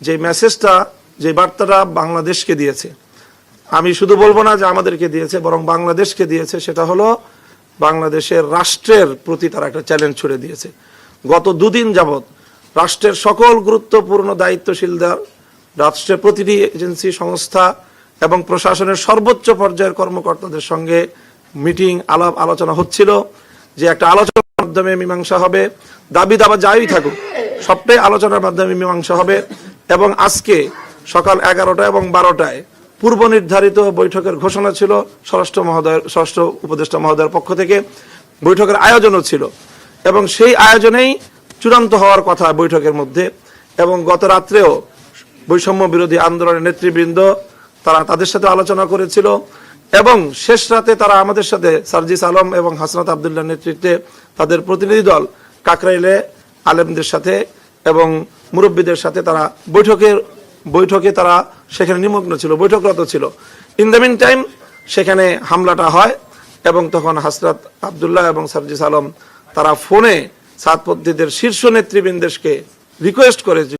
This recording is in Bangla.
যে মেসেজটা যে বার্তাটা বাংলাদেশকে দিয়েছে। আমি শুধু বলব না যে আমাদেরকে দিয়েছে, বরং বাংলাদেশকে দিয়েছে, সেটা হলো বাংলাদেশের রাষ্ট্রের প্রতি তারা একটা চ্যালেঞ্জ ছুড়ে দিয়েছে। গত দুদিন যাবৎ রাষ্ট্রের সকল গুরুত্বপূর্ণ দায়িত্বশীলদের, রাষ্ট্রের প্রতিটি এজেন্সি সংস্থা এবং প্রশাসনের সর্বোচ্চ পর্যায়ের কর্মকর্তাদের সঙ্গে মিটিং, আলাপ, আলোচনা হচ্ছিল যে একটা আলোচনার মাধ্যমে মীমাংসা হবে। দাবি দাবা যাই থাকুক, সবটাই আলোচনার মাধ্যমে মীমাংসা হবে। এবং আজকে সকাল এগারোটা এবং বারোটায় পূর্ব নির্ধারিত বৈঠকের ঘোষণা ছিল স্বরাষ্ট্র মহোদয়ের স্বরাষ্ট্র উপদেষ্টা মহোদয়ের পক্ষ থেকে। বৈঠকের আয়োজনও ছিল এবং সেই আয়োজনেই চূড়ান্ত হওয়ার কথা বৈঠকের মধ্যে এবং গত রাত্রেও বৈষম্য বিরোধী আন্দোলনের নেতৃবৃন্দ তারা তাদের সাথে আলোচনা করেছিল এবং শেষ রাতে তারা আমাদের সাথে সার্জিস আলম এবং হাসনাত আবদুল্লাহ নেতৃত্বে তাদের প্রতিনিধি দল কাকরাইলে আলেমদের সাথে এবং মুরব্বীদের সাথে তারা বৈঠকের, বৈঠকে তারা সেখানে নিমগ্ন ছিল, বৈঠকরত ছিল। ইন দ্য মিন টাইম সেখানে হামলাটা হয় এবং তখন হাসরাত আবদুল্লাহ এবং সার্জিস আলম তারা ফোনে সাতপদ্ধীদের শীর্ষ নেতৃবৃন্দেশকে রিকোয়েস্ট করে যে